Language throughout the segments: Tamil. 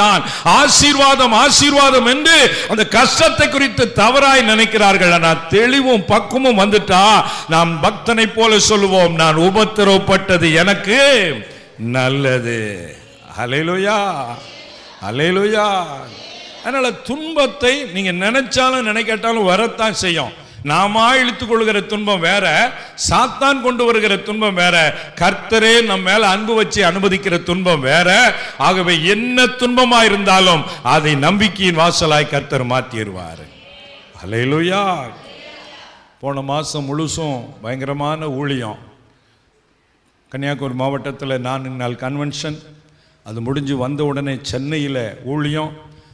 தான். ஆசீர்வாதம் ஆசீர்வாதம் என்று அந்த கஷ்டத்தை குறித்து தவறாய் நினைக்கிறார்கள். ஆனால் தெளிவும் பக்குவமும் வந்துட்டா நாம் பக்தனை போல சொல்லுவோம் நான் உபத்திரவப்பட்டது எனக்கு நல்லது. அலையிலுயா அலையிலுயா அதனால துன்பத்தை நீங்க நினைச்சாலும் நினைக்கட்டாலும் வரத்தான் செய்யும். நாம இழுத்துக்கொள்கிற துன்பம் வேற சாத்தான் கொண்டு வருகிற துன்பம் வேற கர்த்தரே நம்ம மேல அன்பு வச்சு அனுமதிக்கிற துன்பம் வேற. ஆகவே என்ன துன்பமா இருந்தாலும் அதை நம்பிக்கையின் வாசலாய் கர்த்தர் மாத்திடுவார். அலையிலுயா போன மாதம் முழுசும் பயங்கரமான ஊழியம். கன்னியாகுமரி மாவட்டத்தில் நான்கு நாள் கன்வென்ஷன் அது முடிஞ்சு வந்த உடனே சென்னையில் ஊழியம்.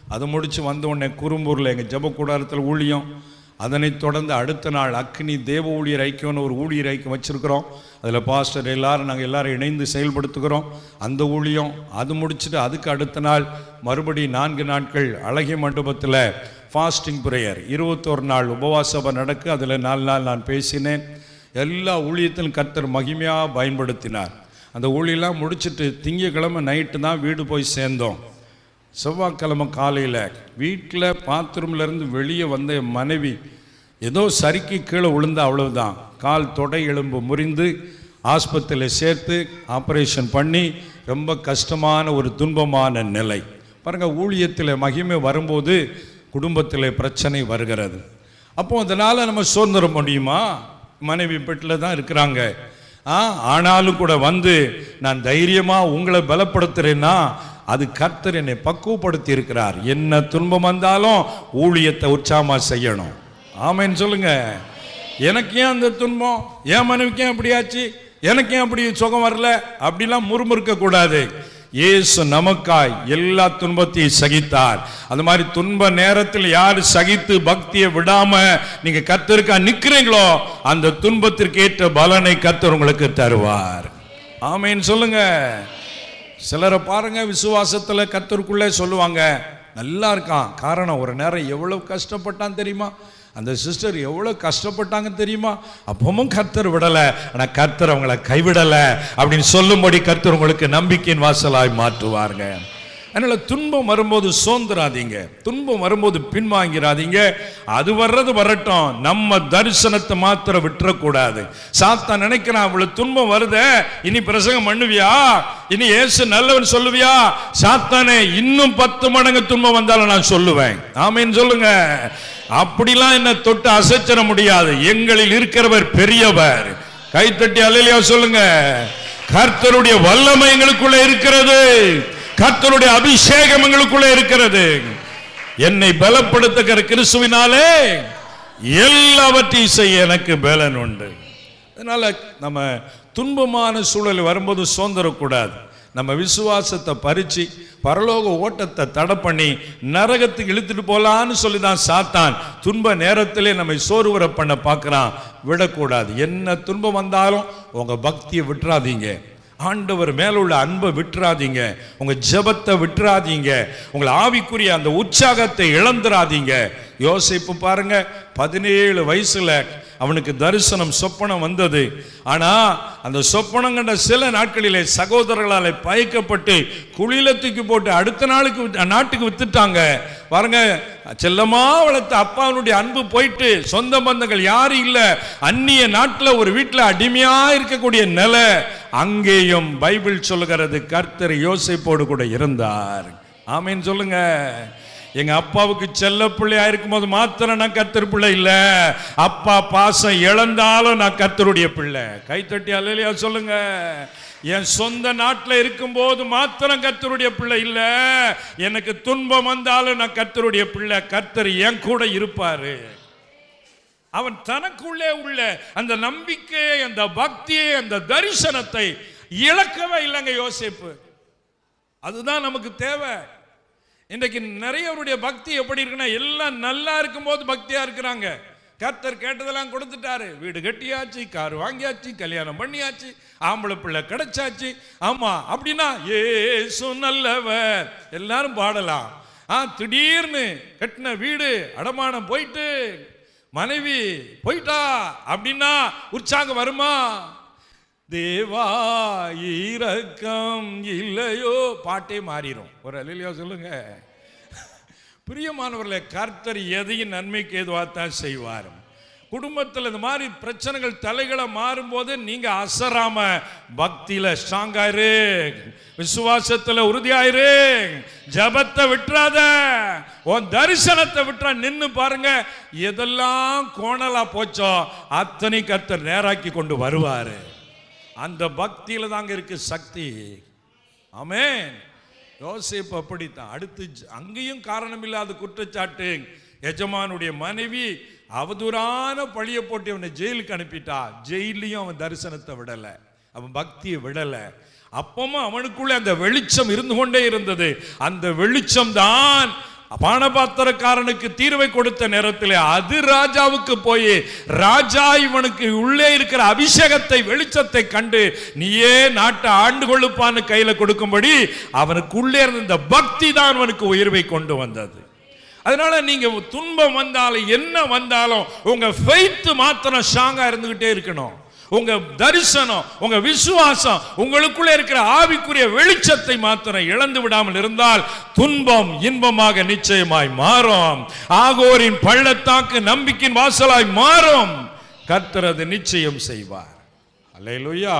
அது முடித்து வந்த உடனே குறும்பூரில் எங்கள் ஜபக்கூடாரத்தில் ஊழியம். அதனைத் தொடர்ந்து அடுத்த நாள் அக்னி தேவ ஊழியர் ஐக்கியம்னு ஒரு ஊழியர் ஐக்கியம் வச்சுருக்கிறோம். அதில் பாஸ்டர் எல்லாரும் நாங்கள் எல்லாரும் இணைந்து செயல்படுத்துகிறோம். அந்த ஊழியம் அது முடிச்சுட்டு அதுக்கு அடுத்த நாள் மறுபடி நான்கு நாட்கள் அழகிய மண்டபத்தில் ஃபாஸ்டிங் ப்ரேயர் இருபத்தோரு நாள் உபவாசபை நடக்கு. அதில் நாலு நாள் நான் பேசினேன். எல்லா ஊழியத்திலும் கர்த்தர் மகிமையாக பயன்படுத்தினார். அந்த ஊழியெல்லாம் முடிச்சுட்டு திங்கக்கிழமை நைட்டு தான் வீடு போய் சேர்ந்தோம். செவ்வாய்க்கிழமை காலையில் வீட்டில் பாத்ரூம்லேருந்து வெளியே வந்த என் மனைவி ஏதோ சறுக்கி கீழே விழுந்த அவ்வளவுதான். கால் தொடை எலும்பு முறிந்து ஆஸ்பத்திரியில் சேர்த்து ஆப்ரேஷன் பண்ணி ரொம்ப கஷ்டமான ஒரு துன்பமான நிலை. பாருங்கள் ஊழியத்தில் மகிமை வரும்போது குடும்பத்தில் பிரச்சனை வருகிறது. அப்போ அதனால் நம்ம சுதந்திர முடியுமா? மனைவி பெட்டில் தான் இருக்கிறாங்க. ஆ ஆனாலும் கூட வந்து நான் தைரியமாக உங்களை பலப்படுத்துகிறேன்னா அது கர்த்தர் என்னை பக்குவப்படுத்தி இருக்கிறார் என்ன துன்பம் வந்தாலும் ஊழியத்தை உற்சாகமாக செய்யணும். ஆமைன்னு சொல்லுங்க. எனக்கு ஏன் அந்த துன்பம்? என் மனைவிக்கு ஏன் அப்படியாச்சு எனக்கு ஏன் அப்படி சுகம் வரல? அப்படிலாம் முறுமுறுக்க கூடாது. இயேசு நமக்காய் எல்லா துன்பத்தையும் சகித்தார். அந்த மாதிரி துன்ப நேரத்தில் யார் சகித்து பக்தியை விடாம நீங்க கத்தருக்கா நிக்கிறீங்களோ அந்த துன்பத்திற்கு ஏற்ற பலனை கத்தர் உங்களுக்கு தருவார். ஆமைன்னு சொல்லுங்க. சிலரை பாருங்க விசுவாசத்தில் கத்தருக்குள்ளே சொல்லுவாங்க நல்லா இருக்கான். காரணம் ஒரு நேரம் எவ்வளோ கஷ்டப்பட்டான் தெரியுமா? அந்த சிஸ்டர் எவ்வளோ கஷ்டப்பட்டாங்க தெரியுமா? அப்பவும் கர்த்தர் விடலை. ஆனால் கர்த்தர் அவங்கள கைவிடலை அப்படின்னு சொல்லும்படி கர்த்தர் உங்களுக்கு நம்பிக்கையின் வாசலாய் மாற்றுவாருங்க. அதனால் துன்பம் வரும்போது சோர்ந்துராதீங்க துன்பம் வரும்போது பின்வாங்கிறாதீங்க. அது வர்றது வரட்டும். நம்ம தரிசனத்தை மாத்திரம் விட்டுறக்கூடாது. சாத்தா நினைக்கிறான் அவ்வளவு துன்பம் வருதே. இனி பிரசங்கம் பண்ணுவியா? இனி ஏசு நல்லவன் சொல்லுவியா? சாத்தானே இன்னும் பத்து மடங்கு துன்பம் வந்தாலும் நான் சொல்லுவேன். ஆமேன்னு சொல்லுங்க. அப்படிலாம் என்ன தொட்டு அசைச்சிட முடியாது. எங்களில் இருக்கிறவர் பெரியவர். கைத்தட்டி அலையிலையா சொல்லுங்க. கர்த்தருடைய வல்லமை எங்களுக்குள்ள இருக்கிறது. கர்த்தருடைய அபிஷேகம் எங்களுக்குள்ள இருக்கிறது. என்னை பலப்படுத்துகிற கிறிஸ்துவினாலே எல்லாவற்றையும் செய்ய எனக்கு பலன் உண்டு. அதனால நம்ம துன்பமான சூழல் வரும்போது சோர்ந்துடக்கூடாது நம்ம விசுவாசத்தை பறிச்சு பரலோக ஓட்டத்தை தடை பண்ணி நரகத்துக்கு இழுத்துட்டு போகலான்னு சொல்லி தான் சாத்தான். துன்ப நேரத்திலே நம்மை சோர்வுற பண்ண பார்க்குறான். விடக்கூடாது. என்ன துன்பம் வந்தாலும் உங்கள் பக்தியை விட்டுறாதீங்க. ஆண்டவர் மேல உள்ள அன்பை விட்டுறாதீங்க. உங்கள் ஜெபத்தை விட்டுறாதீங்க. உங்களை ஆவிக்குரிய அந்த உற்சாகத்தை இழந்துராதீங்க யோசிப்பு பாருங்க பதினேழு வயசுல அவனுக்கு தரிசனம் சொப்பனம் வந்தது. ஆனா அந்த சொப்பனம் கண்ட சில நாட்களிலே சகோதரர்களால் பயக்கப்பட்டு குளியில தூக்கி போட்டு அடுத்த நாளுக்கு நாட்டுக்கு வித்துட்டாங்க. பாருங்க செல்லமா வளர்த்த அப்பாவுடைய அன்பு போயிட்டு சொந்த பந்தங்கள் யாரும் இல்லை. அந்நிய நாட்டில் ஒரு வீட்டில் அடிமையா இருக்கக்கூடிய நிலை. அங்கேயும் பைபிள் சொல்லுகிறது கர்த்தர் யோசிப்போடு கூட இருந்தார். ஆமீன் சொல்லுங்க. எங்க அப்பாவுக்கு செல்ல பிள்ளையா இருக்கும்போது மாத்திரம் நான் கர்த்தர் பிள்ளை இல்லை. அப்பா பாசம் இழந்தாலும் நான் கர்த்தருடைய பிள்ளை. கைத்தட்டி அல்லையா சொல்லுங்க. என் சொந்த நாட்டில் இருக்கும்போது மாத்திரம் கர்த்தருடைய பிள்ளை இல்லை. எனக்கு துன்பம் வந்தாலும் நான் கர்த்தருடைய பிள்ளை. கர்த்தர் என் கூட இருப்பாரு. அவன் தனக்குள்ளே உள்ள அந்த நம்பிக்கையை அந்த பக்தியை அந்த தரிசனத்தை இழக்கவே இல்லைங்க யோசிப்பு. அதுதான் நமக்கு தேவை. இன்றைக்கு நிறையவருடைய பக்தி எப்படி இருக்குன்னா எல்லாம் நல்லா இருக்கும்போது பக்தியாக இருக்கிறாங்க. கர்த்தர் கேட்டதெல்லாம் கொடுத்துட்டாரு. வீடு கட்டியாச்சு கார் வாங்கியாச்சு கல்யாணம் பண்ணியாச்சு ஆம்பளை பிள்ளை கிடைச்சாச்சு. ஆமாம் அப்படின்னா ஏசு நல்லவர். எல்லாரும் பாடலாம். ஆ திடீர்னு கட்டின வீடு அடமானம் போயிட்டு மனைவி போயிட்டா அப்படின்னா உற்சாகம் வருமா? தேவா இரக்கம் இல்லையோ? பாட்டே மாறிடும் ஒரு அலையிலையோ சொல்லுங்க. பிரியமானவர்களை கர்த்தர் எதையும் நன்மைக்கு ஏதுவாகத்தான் செய்வாரும். குடும்பத்தில் இந்த மாதிரி பிரச்சனைகள் தலைகளை மாறும்போது நீங்கள் அசராம பக்தியில் ஸ்ட்ராங்காயிரு விசுவாசத்தில் உறுதியாயிரு ஜபத்தை விட்டுறாத. உன் தரிசனத்தை விட்டுறா. நின்று பாருங்க. எதெல்லாம் கோணலா போச்சோ அத்தனை கர்த்தர் நேராக்கி கொண்டு வருவார். அந்த பக்தியில் தாங்க இருக்கு சக்தி. ஆமே யோசிப்பு அப்படித்தான். அடுத்து ஜ- அங்கேயும் காரணமில்லாத குற்றச்சாட்டு. எஜமானுடைய மனைவி அவதூறான பழிய போட்டு அவனை ஜெயிலுக்கு அனுப்பிட்டா ஜெயிலையும் அவன் தரிசனத்தை விடலை அவன் பக்தியை விடலை. அப்பவும் அவனுக்குள்ள அந்த வெளிச்சம் இருந்து கொண்டே இருந்தது. அந்த வெளிச்சம் தான் பானபாத்திரக்காரனுக்கு தீர்வை கொடுத்த நேரத்தில் அது ராஜாவுக்கு போய் ராஜா இவனுக்கு உள்ளே இருக்கிற அபிஷேகத்தை வெளிச்சத்தை கண்டு நீயே நாட்டை ஆண்டு கொள்ளுப்பான்னு கையில கொடுக்கும்படி அவனுக்கு உள்ளே இருந்த இந்த பக்தி தான் அவனுக்கு உயர்வை கொண்டு வந்தது. அதனால நீங்க துன்பம் வந்தாலும் என்ன வந்தாலும் உங்க ஃபெய்த் மாத்திரம் ஸ்ட்ராங்கா இருந்துகிட்டே இருக்கணும். உங்க தரிசனம் உங்க விசுவாசம் உங்களுக்குள்ள இருக்கிற ஆவிக்குரிய வெளிச்சத்தை மாத்திரம் இழந்து விடாமல் இருந்தால் துன்பம் இன்பமாக நிச்சயமாய் மாறும். ஆகோரின் பள்ளத்தாக்கு நம்பிக்கையின் வாசலாய் மாறும். கத்துறது நிச்சயம் செய்வார். அல்லேலூயா